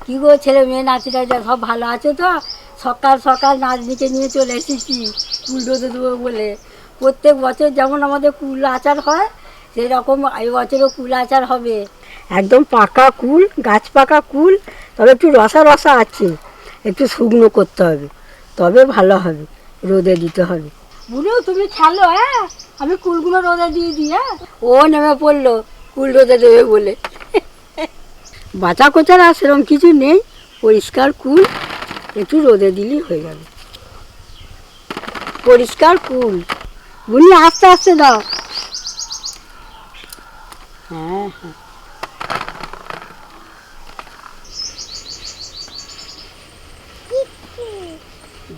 কি গো ছেলে মেয়ে নাতিরা যা সব ভালো আছো তো? সকাল সকাল নাতনিকে নিয়ে চলে এসেছি। রোদে দেবো বলে। প্রত্যেক বছর যেমন আমাদের কুল আচার হয় সেই রকম এই বছরও কুল আচার হবে। একদম পাকা কুল গাছ পাকা কুল তবে একটু রসা রসা আছে একটু শুকনো করতে হবে তবে ভালো হবে রোদে দিতে হবে। বুড়ো তুমি খেলো হ্যাঁ? আমি কুলগুলো রোদে দিয়ে দিই হ্যাঁ? ও নেমে পড়ল কুল রোদে দেবে বলে। বাঁচা কোচার আর সেরকম কিছু নেই পরিষ্কার কুল একটু রোদে দিলেই হয়ে যাবে। পরিষ্কার কুল। বুনি আস্তে আস্তে দাও। হ্যাঁ হ্যাঁ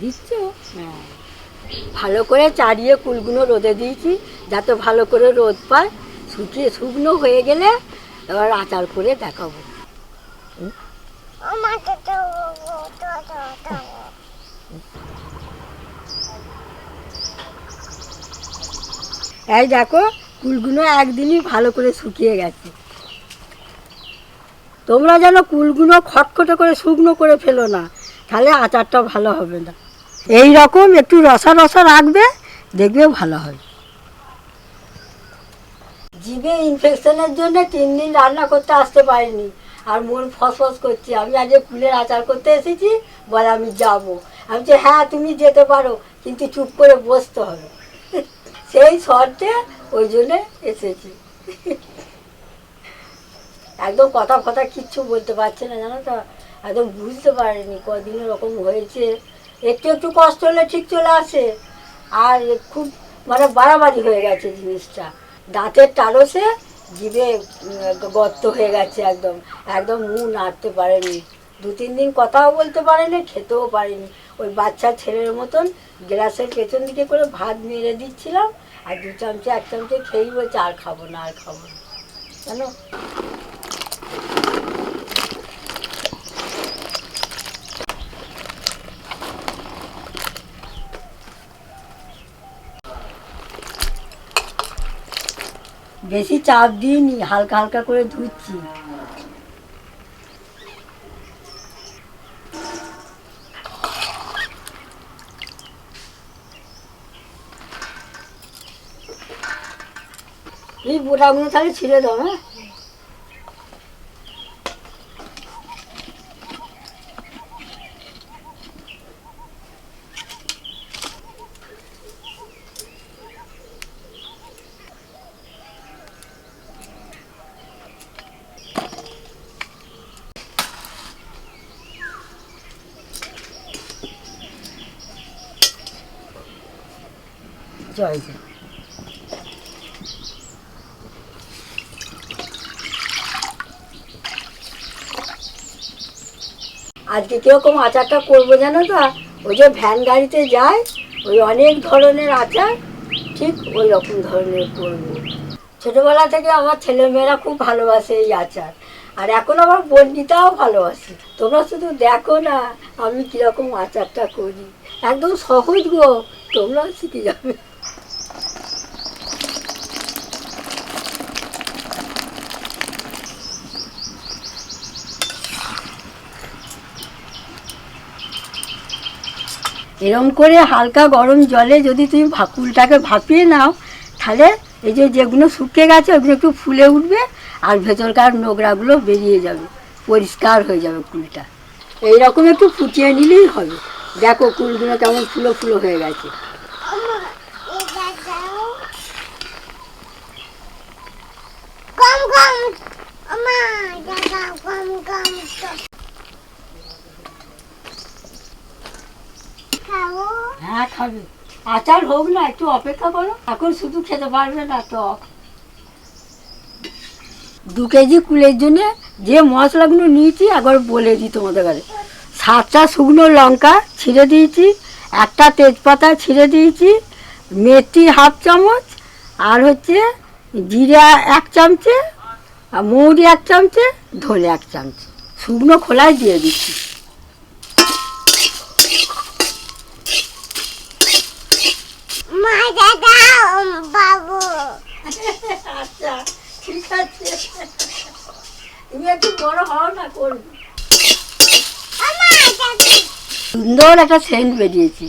দিচ্ছ? হ্যাঁ ভালো করে চারিয়ে কুলগুলো রোদে দিয়েছি যাতে ভালো করে রোদ পায়। শুকিয়ে শুকনো হয়ে গেলে এবার আচার করে দেখাবো আমার তো তো তো তো তো এই দেখো কুলগুলো একদিনই ভালো করে শুকিয়ে গেছে। তোমরা যেন কুলগুলো খটখটে করে শুকনো করে ফেলো না, তাহলে আচারটা ভালো হবে না। এই রকম একটু রসা রসা রাখবে দেখবে ভালো হবে। জিভে ইনফেকশনের জন্য তিন দিন রান্না করতে আসতে পারিনি, আর মন ফসফস করছে। আমি আজকে কুলের আচার করতে এসেছি, বলে আমি যাব। আমি যে হ্যাঁ তুমি যেতে পারো, কিন্তু চুপ করে বসতে হবে। সেই শর্তে ওই জন্যে এসেছি। একদম কথা কথা কিচ্ছু বলতে পারছে না, জানো তো? একদম বুঝতে পারেনি কদিন এরকম হয়েছে। একটু একটু কষ্ট হলে ঠিক চলে আসে। আর খুব মানে বাড়াবাড়ি হয়ে গেছে জিনিসটা। দাঁতের টারসে জিভে গর্ত হয়ে গেছে একদম। একদম মুখ নাড়তে পারেনি। দু তিন দিন কথাও বলতে পারেনি, খেতেও পারেনি। ওই বাচ্চা ছেলের মতন গ্লাসের পেছন দিকে করে ভাত মেরে দিচ্ছিলাম। আর দু চামচে, এক চামচে খেয়েই বলছে, আর খাব না, আর খাব না। জানো? বেশি চাপ দিইনি, হালকা হালকা করে ধুচ্ছি। এই বোটাগুলো তাহলে ছিঁড়ে দাও হ্যাঁ জয় জয় আজকে কীরকম আচারটা করব জানো তো? ওই যে ভ্যান গাড়িতে যায়, ওই অনেক ধরনের আচার, ঠিক ওই রকম ধরনের করব। ছোটোবেলা থেকে আমার ছেলেমেয়েরা খুব ভালোবাসে এই আচার, আর এখন আমার বন্ডিতাও ভালোবাসে। তোমরা শুধু দেখো না আমি কীরকম আচারটা করি। একদম সহজ গো, তোমরাও শিখে যাবে। এরম করে হালকা গরম জলে যদি তুমি কুলটাকে ভাপিয়ে নাও তাহলে এই যে যেগুলো শুকিয়ে গেছে ওগুলো একটু ফুলে উঠবে আর ভেতরকার নোংরাগুলো বেরিয়ে যাবে পরিষ্কার হয়ে যাবে কুলটা এইরকম একটু ফুটিয়ে নিলেই হবে দেখো কুলগুলো কেমন ফুলো ফুলো হয়ে গেছে এটা দাও কম কম তো খাব হ্যাঁ খাবে। আচার হোক না, একটু অপেক্ষা করো। এখন শুধু খেতে পারবে না টক দু কেজি কুলের জন্য যে মশলাগুলো নিয়েছি, একবার বলে দিই তোমাদের কাছে। সাতটা শুকনো লঙ্কা ছিঁড়ে দিয়েছি, একটা তেজপাতা ছিঁড়ে দিয়েছি, মেথি হাফ চামচ, আর হচ্ছে জিরা এক চামচে মৌরি এক চামচে, ধনে এক চামচ। শুকনো খোলায় দিয়ে দিচ্ছি মজা দাও বাবু আচ্ছা ঠিক আছে সুন্দর একটা সেন্ট বেরিয়েছি।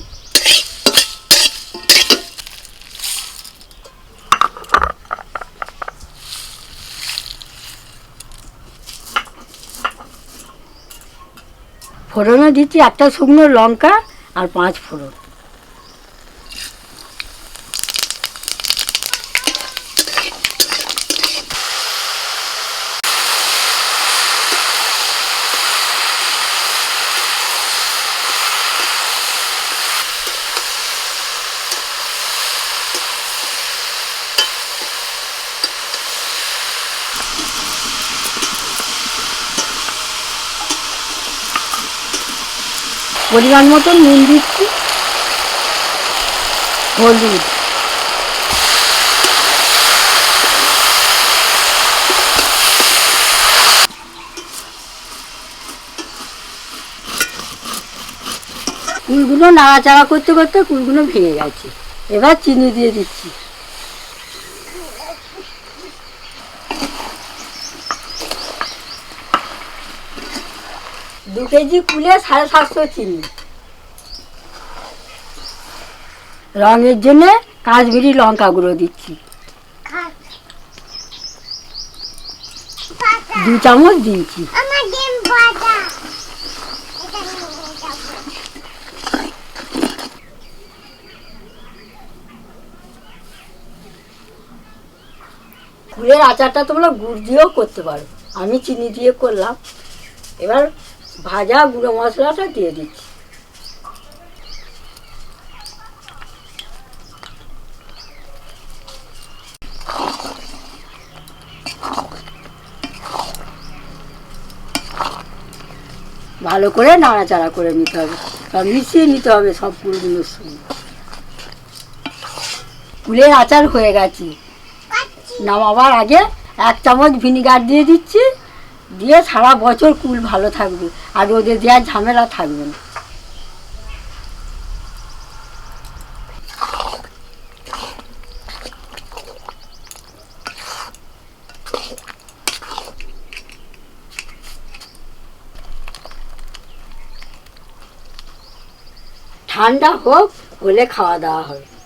ফোড়নে দিচ্ছি একটা শুকনো লঙ্কা আর পাঁচ ফোড়ন। পরিমাণ মতো নুন দিচ্ছি। হলুদ। কুলগুলো নাড়াচাড়া করতে করতে কুলগুলো ভেঙে গেছে। এবার চিনি দিয়ে দিচ্ছি। দু কেজি কুলে সাড়ে সাতশো চিনি। রঙের জন্য কাশ্মীরি লঙ্কা গুঁড়ো দিচ্ছি। দু চামচ দিয়েছি। কুলের আচারটা তোমরা গুড় দিয়েও করতে পারো। আমি চিনি দিয়ে করলাম। এবার ভাজা গুঁড়ো মশলাটা দিয়ে দিচ্ছি। ভালো করে নাড়াচাড়া করে নিতে হবে। সব মিশিয়ে নিতে হবে সব কুলগুলোর সঙ্গে। ফুলের আচার হয়ে গেছে। নামাবার আগে এক চামচ ভিনিগার দিয়ে দিচ্ছি। দিয়ে সারা বছর কুল ভালো থাকবে। আর রোদে দেওয়ার ঝামেলা থাকবে না। ঠান্ডা হোক হলে খাওয়া দাওয়া হবে।